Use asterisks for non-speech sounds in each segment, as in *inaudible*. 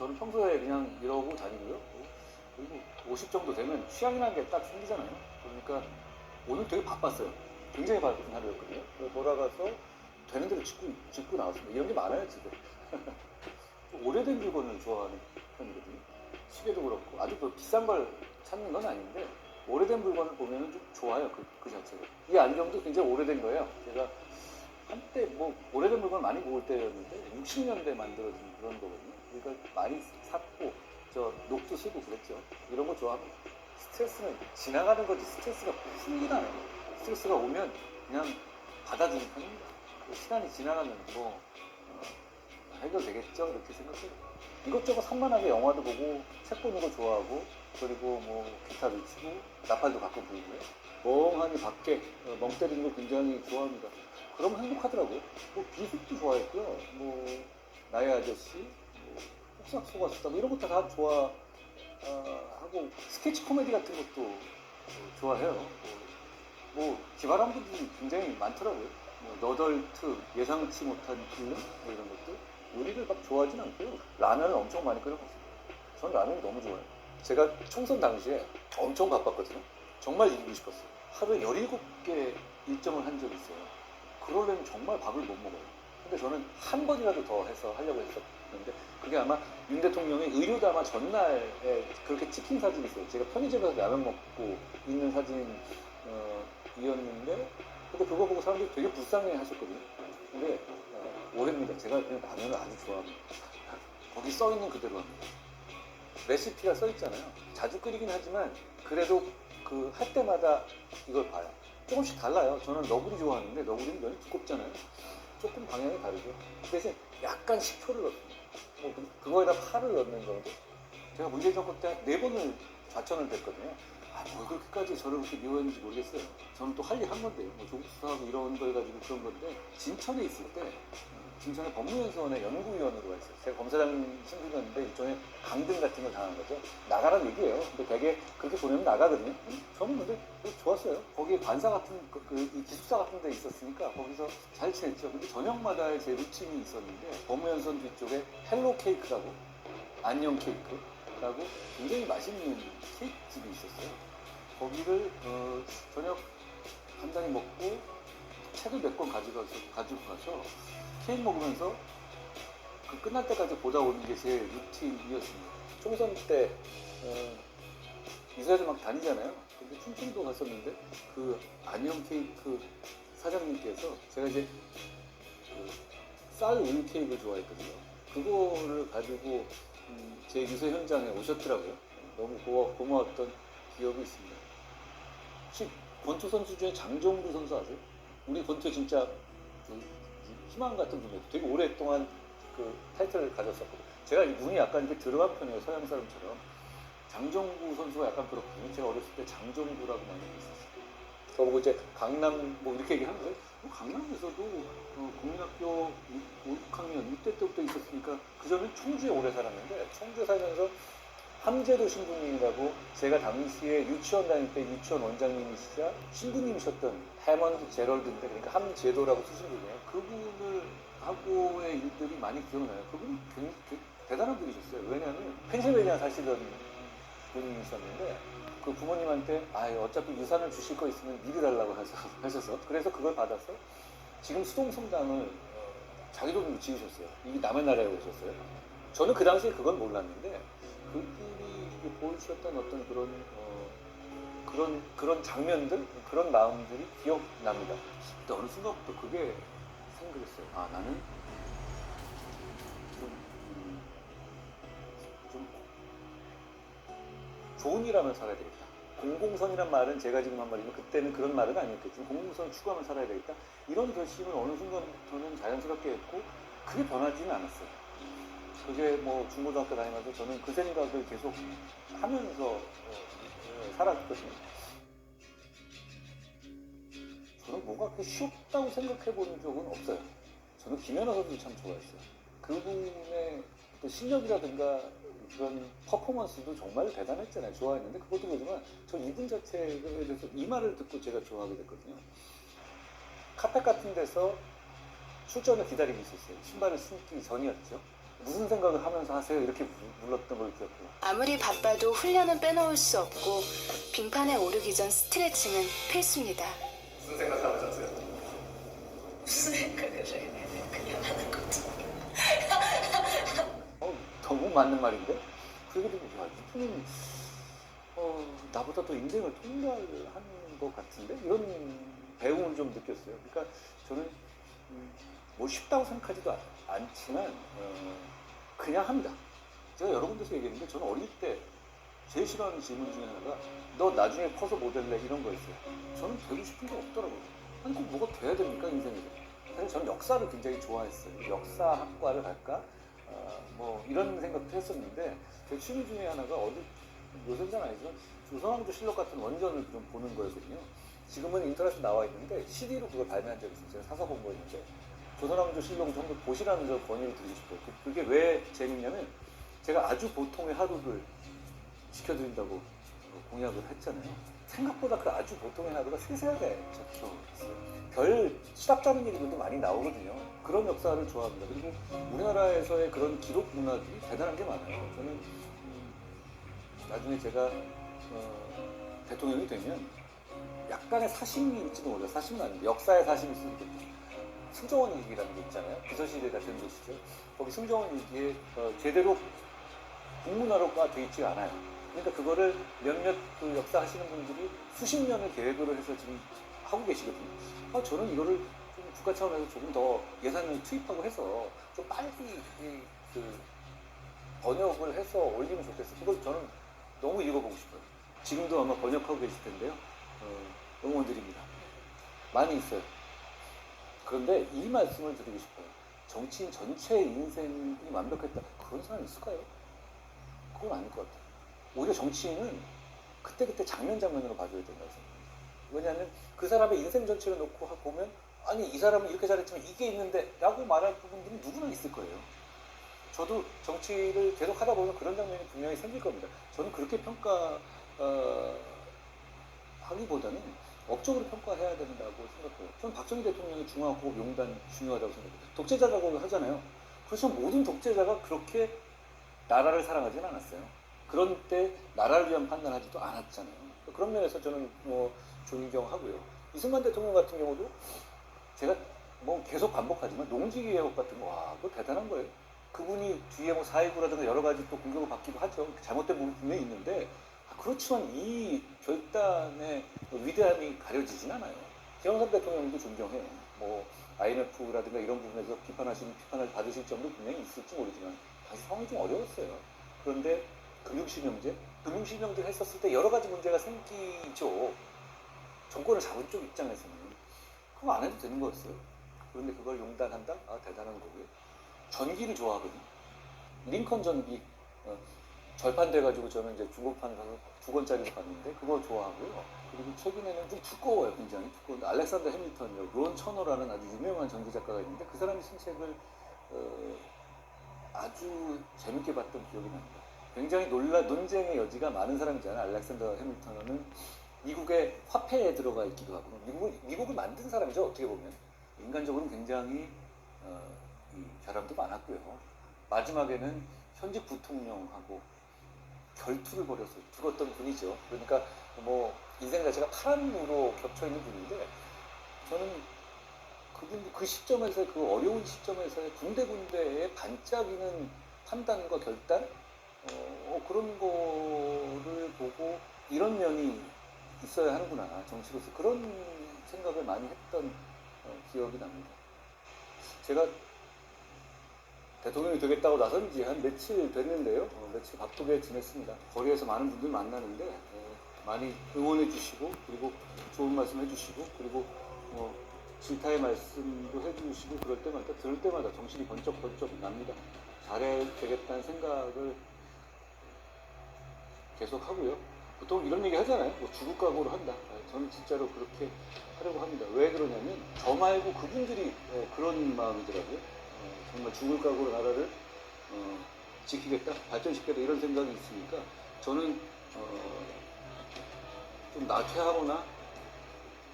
저는 평소에 그냥 이러고 다니고요. 뭐, 그리고 50 정도 되면 취향이라는 게 딱 생기잖아요. 그러니까 오늘 되게 바빴어요. 굉장히 바쁜 하루였거든요. 돌아가서 되는 대로 짓고, 짓고 나왔습니다. 이런 게 많아요. *laughs* 좀 오래된 물건을 좋아하는 편이거든요. 시계도 그렇고 아주 그 비싼 걸 찾는 건 아닌데 오래된 물건을 보면 좀 좋아요, 그, 그 자체가. 이 안경도 굉장히 오래된 거예요. 제가 한때 뭐 오래된 물건 많이 모을 때였는데 60년대 만들어진 그런 거거든요. 그러니까 많이 샀고 저 녹도 쓰고 그랬죠. 이런 거 좋아합니다. 스트레스는 지나가는 거지 스트레스가 풀리나요? 스트레스가 오면 그냥 받아주는 편입니다. 그 시간이 지나가면 뭐 어, 해결되겠죠 이렇게 생각해요. 이것저것 산만하게 영화도 보고 책 보는 거 좋아하고 그리고 뭐 기타도 치고 나팔도 가끔 불고요. 멍하니 밖에 어, 멍 때리는 거 굉장히 좋아합니다. 그러면 행복하더라고요. 뭐 비숲도 좋아했고요. 뭐 나의 아저씨, 뭐 폭삭 속았수다 뭐 이런 것도 다 좋아하고 스케치 코미디 같은 것도 어, 좋아해요. 뭐, 뭐 기발한 분들이 굉장히 많더라고요. 뭐 너덜트, 예상치 못한 필름 뭐 이런 것들 요리를 막 좋아하진 않고요. 라면을 엄청 많이 끓여 먹어요. 전 라면이 너무 좋아요. 제가 총선 당시에 엄청 바빴거든요. 정말 이기고 싶었어요. 하루에 17개 일정을 한 적이 있어요. 그러려면 정말 밥을 못 먹어요. 근데 저는 한 번이라도 더 해서 하려고 했었 는데 그게 아마 윤 대통령이 의료담화 전날에 그렇게 찍힌 사진이 있어요. 제가 편의점에서 라면 먹고 있는 사진이었는데 근데 그거 보고 사람들이 되게 불쌍해 하셨거든요. 근데 어, 오해입니다. 제가 그냥 라면을 아주 좋아합니다. 거기 써 있는 그대로 합니다. 레시피가 써 있잖아요. 자주 끓이긴 하지만 그래도 그 할 때마다 이걸 봐요. 조금씩 달라요. 저는 너구리 좋아하는데 너구리는 면이 두껍잖아요. 조금 방향이 다르죠. 그 대신 약간 식초를 넣습니다. 뭐 그- 그거에다 파를 넣는 정도. 제가 문재인 정권 때 네 번을 좌천을 됐거든요. 아, 뭐 그렇게까지 저를 그렇게 미워했는지 모르겠어요. 저는 또 할 일 한 건데요. 뭐 조국 수사하고 이런 거 해가지고 그런 건데 진천에 있을 때 어, 진천에 법무연수원에 연구위원으로 가 있어요. 제가 검사장 신분이었는데 일종의 강등 같은 걸 당한 거죠. 나가라는 얘기예요. 근데 되게 그렇게 보내면 나가거든요. 저는 근데 뭐 좋았어요. 거기에 관사 같은 그, 그, 이 기숙사 같은 데 있었으니까 거기서 잘 지냈죠. 근데 저녁마다 제 루틴이 있었는데 법무연수원 뒤쪽에 헬로 케이크라고 안녕 케이크라고 굉장히 맛있는 케이크 집이 있었어요. 거기를 어, 저녁 한 잔이 먹고 책을 몇 권 가져가서 가지고 가서 케이크 먹으면서 그 끝날 때까지 보다 오는 게 제 루틴이었습니다. 총선 때 어, 이스라엘 막 다니잖아요. 근데 충청도 갔었는데 그 안녕 케이크 사장님께서 제가 이제 그쌀 우유 케이크를 좋아했거든요. 그거를 가지고 음, 제 유세 현장에 오셨더라고요. 너무 고마, 고마웠던 기억이 있습니다. 혹시 권투 선수 중에 장정구 선수 아세요? 우리 권투 진짜 그 희망 같은 분이에요. 되게 오랫동안 그 타이틀을 가졌었거든요. 제가 이 눈이 약간 이렇게 들어간 편이에요. 서양 사람처럼. 장정구 선수가 약간 그렇거든요. 제가 어렸을 때 장정구라고 많이 했었어요. 저보고 이제 강남 뭐 이렇게 얘기하는 거예요. 뭐 강남에서도 어, 국민학교 5, 6학년 이때 때부터 있었으니까 그 전에 청주에 오래 살았는데 청주에 살면서 함재도 신부님이라고 제가 당시에 유치원 다닐 때 유치원 원장님이시자 신부님이셨던 해먼드 제럴드인데 그러니까 함재도라고 쓰신 분이에요. 그분을 하고의 일들이 많이 기억나요. 그분이 굉장히 대단한 분이셨어요. 왜냐하면 펜실베니아 사시던 분이셨는데 그 부모님한테 아 어차피 유산을 주실 거 있으면 미리 달라고 하셔- *laughs* 하셔서 그래서 그걸 받아서 지금 수동성당을 어, 자기 돈으로 지으셨어요. 이게 남의 나라에 오셨어요. 저는 그 당시에 그건 몰랐는데 이게 보여주셨던 어떤 그런 어, 그런 그런 장면들 그런 마음들이 기억납니다. 근데 어느 순간부터 그게 생각했어요. 아 나는 좀, 음, 좀 좋은 일 하면 살아야 되겠다. 공공선이란 말은 제가 지금 한 말이지만 그때는 그런 말은 아니었겠지만 공공선을 추구하면 살아야 되겠다. 이런 결심을 어느 순간부터는 자연스럽게 했고 그게 변하지는 않았어요. 그게 뭐 중고등학교 다니면서 저는 그 생각을 계속 하면서 어, 어, 살았거든요. 저는 뭔가 그렇게 쉽다고 생각해 본 적은 없어요. 저는 김연아 선수 참 좋아했어요. 그분의 또 실력이라든가 그런 퍼포먼스도 정말 대단했잖아요. 좋아했는데 그것도 그렇지만 저 이분 자체에 대해서 이 말을 듣고 제가 좋아하게 됐거든요. 카페 같은 데서 출전을 기다리고 있었어요. 신발을 신기 전이었죠. 무슨 생각을 하면서 하세요? 이렇게 물- 물렀던 걸 기억해요. 아무리 바빠도 훈련은 빼놓을 수 없고 빙판에 오르기 전 스트레칭은 필수입니다. 무슨 생각하면서 하세요? 무슨 생각을 해? 그냥 하는 거지. 어, 너무 맞는 말인데? 그 얘기 듣고, 야, 이분은, 어, 나보다 더 인생을 통달하는 것 같은데? 이런 배움을 좀 느꼈어요. 그러니까 저는, 음, 뭐 쉽다고 생각하지도 않, 않지만, 어, 그냥 합니다. 제가 여러 군데서 얘기했는데, 저는 어릴 때 제일 싫어하는 질문 중에 하나가, 너 나중에 커서 뭐 될래? 이런 거였어요. 저는 되고 싶은 게 없더라고요. 아니, 꼭 뭐가 돼야 됩니까, 인생에서? 사실 저는 역사를 굉장히 좋아했어요. 역사학과를 갈까? 어, 뭐 이런 생각도 했었는데 제 취미 중에 하나가 어디 요새는 아니지만 조선왕조 실록 같은 원전을 좀 보는 거였거든요. 지금은 인터넷에 나와 있는데 CD로 그걸 발매한 적이 있어요. 제가 사서 본 거였는데 조선왕조 실록을 전부 보시라는 저 권유를 드리고 싶어요. 그- 그게 왜 재밌냐면 제가 아주 보통의 하루를 지켜드린다고 어, 공약을 했잖아요. 생각보다 그 아주 보통의 하루가 세세하게 적혀 있어요. 별 시답잖은 얘기들도 많이 나오거든요. 그런 역사를 좋아합니다. 그리고 우리나라에서의 그런 기록 문화들이 대단한 게 많아요. 저는 음, 나중에 제가 어, 대통령이 되면 약간의 사심이 있지도 몰라요. 사심은 아닌데 역사의 사심이 있을 때 승정원 일기라는 게 있잖아요. 비서실에 같은 곳이죠. 거기 승정원 일기에 어, 제대로 국문화로가 되어 있지 않아요. 그러니까 그거를 몇몇 그 역사 하시는 분들이 수십 년을 계획으로 해서 지금 하고 계시거든요. 아, 저는 이거를 좀 국가 차원에서 조금 더 예산을 투입하고 해서 좀 빨리 이, 그 번역을 해서 올리면 좋겠어요. 그걸 저는 너무 읽어보고 싶어요. 지금도 아마 번역하고 계실 텐데요. 어, 응원드립니다. 많이 있어요. 그런데 이 말씀을 드리고 싶어요. 정치인 전체의 인생이 완벽했다. 그런 사람 있을까요? 그건 아닐 것 같아요. 오히려 정치인은 그때그때 장면 장면으로 봐줘야 된다고 생각해요. 왜냐하면 그 사람의 인생 전체를 놓고 하- 보면 아니 이 사람은 이렇게 잘했지만 이게 있는데 라고 말할 부분들이 누구나 있을 거예요. 저도 정치를 계속 하다 보면 그런 장면이 분명히 생길 겁니다. 저는 그렇게 평가 어, 하기보다는 업적으로 평가해야 된다고 생각해요. 저는 박정희 대통령의 중화호흡 용단 중요하다고 생각해요. 독재자라고 하잖아요. 그래서 모든 독재자가 그렇게 나라를 사랑하지는 않았어요. 그런 때 나라를 위한 판단하지도 않았잖아요. 그런 면에서 저는 뭐 존경하고요. 이승만 대통령 같은 경우도 제가 뭐 계속 반복하지만 농지개혁 같은 거, 와, 그거 대단한 거예요. 그분이 뒤에 뭐 4.19라든가 여러 가지 또 공격을 받기도 하죠. 잘못된 부분이 분명히 있는데, 아, 그렇지만 이 결단의 위대함이 가려지진 않아요. 김영삼 대통령도 존경해요. 뭐, IMF라든가 이런 부분에서 비판하시는, 비판을 받으실 점도 분명히 있을지 모르지만, 다시 상황이 좀 어려웠어요. 그런데 금융실명제? 금융실명제 했었을 때 여러 가지 문제가 생기죠. 정권을 잡은 쪽 입장에서는. 그거 안 해도 되는 거였어요. 그런데 그걸 용단한다? 아, 대단한 거고요. 전기를 좋아하거든요. 링컨 전기. 어, 절판돼가지고 저는 이제 중고판 가서 두 권짜리로 봤는데 그거 좋아하고요. 그리고 최근에는 좀 두꺼워요, 굉장히 두꺼운데 알렉산더 해밀턴이라고 론 처너라는 아주 유명한 전기 작가가 있는데 그 사람이 쓴 책을 어, 아주 재밌게 봤던 기억이 납니다. 굉장히 논란, 논쟁의 여지가 많은 사람이잖아요. 알렉산더 해밀턴은 미국의 화폐에 들어가 있기도 하고 미국을, 미국을 만든 사람이죠. 어떻게 보면 인간적으로는 굉장히 어, 이 결함도 많았고요. 마지막에는 현직 부통령하고 결투를 벌여서 죽었던 분이죠. 그러니까 뭐 인생 자체가 파란으로 겹쳐 있는 분인데 저는 그분 그 시점에서 그 어려운 시점에서의 군데군데에 반짝이는 판단과 결단 어, 어, 그런 거를 보고 이런 면이 있어야 하는구나 정치로서 그런 생각을 많이 했던 어, 기억이 납니다. 제가 대통령이 되겠다고 나선 지 한 며칠 됐는데요. 어, 며칠 바쁘게 지냈습니다. 거리에서 많은 분들 만나는데 어, 많이 응원해 주시고 그리고 좋은 말씀 해 주시고 그리고 뭐 질타의 말씀도 해 주시고 그럴 때마다 들을 때마다 정신이 번쩍 번쩍 납니다. 잘해야 되겠다는 생각을 계속 하고요. 보통 이런 얘기 하잖아요. 뭐 죽을 각오로 한다. 아, 저는 진짜로 그렇게 하려고 합니다. 왜 그러냐면 저 말고 그분들이 어, 그런 마음이더라고요. 어, 정말 죽을 각오로 나라를 어, 지키겠다, 발전시키겠다 이런 생각이 있으니까 저는 어, 좀 나태하거나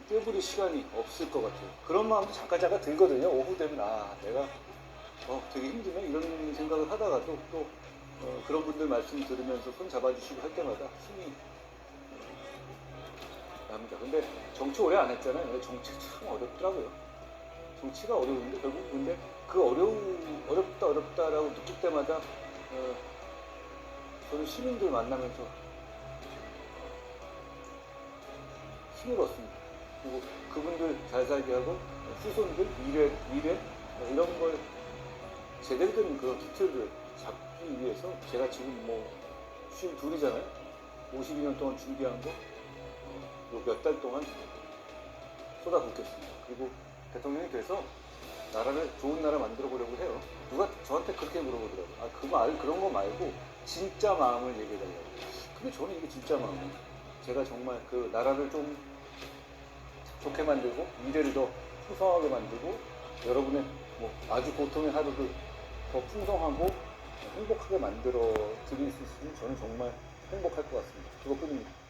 뛰어부릴 시간이 없을 것 같아요. 그런 마음도 잠깐 잠깐 들거든요. 오후 되면 아 내가 어, 되게 힘드네 이런 생각을 하다가도 또 어, 그런 분들 말씀 들으면서 손 잡아주시고 할 때마다 힘이 어, 납니다. 근데 정치 오래 안 했잖아요. 정치 참 어렵더라고요. 정치가 어려운데 결국 근데 그 어려우 어렵다 어렵다라고 느낄 때마다 어, 저는 시민들 만나면서 힘을 얻습니다. 그리고 그분들 잘 살게 하고 후손들 미래 미래 뭐 이런 걸 제대로 된 그 기틀을 잡기 위해서 제가 지금 뭐쉰 둘이잖아요. 52년 동안 준비한 거 몇 달 동안 쏟아붓겠습니다. 그리고 대통령이 돼서 나라를 좋은 나라 만들어 보려고 해요. 누가 저한테 그렇게 물어보더라고요. 아, 그 말, 그런 거 말고 진짜 마음을 얘기해 달라고. 근데 저는 이게 진짜 마음이에요. 제가 정말 그 나라를 좀 좋게 만들고 미래를 더 풍성하게 만들고 여러분의 뭐 아주 고통의 하루를 더 풍성하고 행복하게 만들어 드릴 수 있으면 저는 정말 행복할 것 같습니다. 그것뿐입니다.